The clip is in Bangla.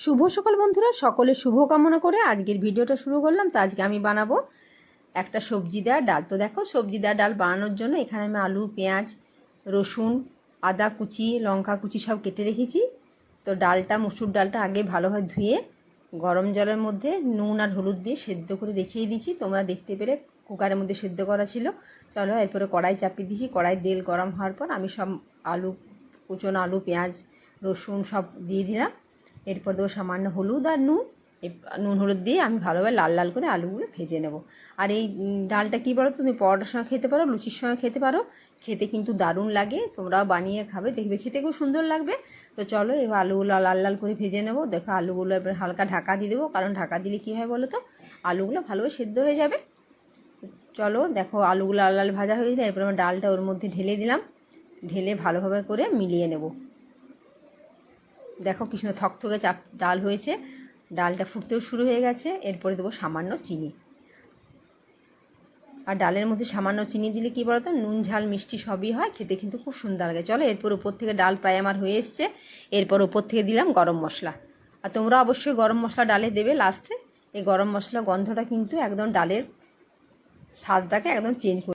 শুভ সকাল বন্ধুরা, সকলে শুভ কামনা করে আজকের ভিডিওটা শুরু করলাম। তো আজকে আমি বানাবো একটা সবজি দেওয়া ডাল। তো দেখো, সবজি দেওয়া ডাল বানানোর জন্য এখানে আমি আলু, পেঁয়াজ, রসুন, আদা কুচি, লঙ্কা কুচি সব কেটে রেখেছি। তো ডালটা, মুসুর ডালটা আগে ভালোভাবে ধুয়ে গরম জলের মধ্যে নুন আর হলুদ দিয়ে সেদ্ধ করে রেখেই দিয়েছি। তোমরা দেখতে পেরে কুকারের মধ্যে সেদ্ধ করা ছিল। চলো এরপরে কড়াই চাপিয়ে দিয়েছি। কড়াই তেল গরম হওয়ার পর আমি সব আলু, কুচনো আলু, পেঁয়াজ, রসুন সব দিয়ে দিলাম। এরপর দেবো সামান্য হলুদ আর নুন। নুন, হলুদ দিয়ে আমি ভালোভাবে লাল লাল করে আলুগুলো ভেজে নেব। আর এই ডালটা কী বলো? তুমি পরোটার সঙ্গে খেতে পারো, লুচির সঙ্গে খেতে পারো। খেতে কিন্তু দারুণ লাগে, তোমরাও বানিয়ে খাবে, দেখবে খেতে খুব সুন্দর লাগবে। তো চলো এবার আলুগুলো লাল লাল করে ভেজে নেব। দেখো আলুগুলো এবার হালকা ঢাকা দিয়ে দেবো, কারণ ঢাকা দিলে কী হয় বলো তো? আলুগুলো ভালোভাবে সেদ্ধ হয়ে যাবে। চলো দেখো আলুগুলো লাল লাল ভাজা হয়ে যায় এরপর আমি ডালটা ওর মধ্যে ঢেলে দিলাম। ঢেলে ভালোভাবে করে মিলিয়ে নেব। দেখো কৃষ্ণ থকথকে চাপ, ডাল হয়েছে। ডালটা ফুটতেও শুরু হয়ে গেছে। এরপরে দেবো সামান্য চিনি। আর ডালের মধ্যে সামান্য চিনি দিলে কী বলতো? নুন, ঝাল, মিষ্টি সবই হয়। খেতে কিন্তু খুব সুন্দর লাগে। চলো, এরপর উপর থেকে ডাল প্রায় আমার হয়ে এসছে। এরপর উপর থেকে দিলাম গরম মশলা। আর তোমরা অবশ্যই গরম মশলা ডালে দেবে লাস্টে এই গরম মশলা গন্ধটা কিন্তু একদম ডালের স্বাদটাকে একদম চেঞ্জ করে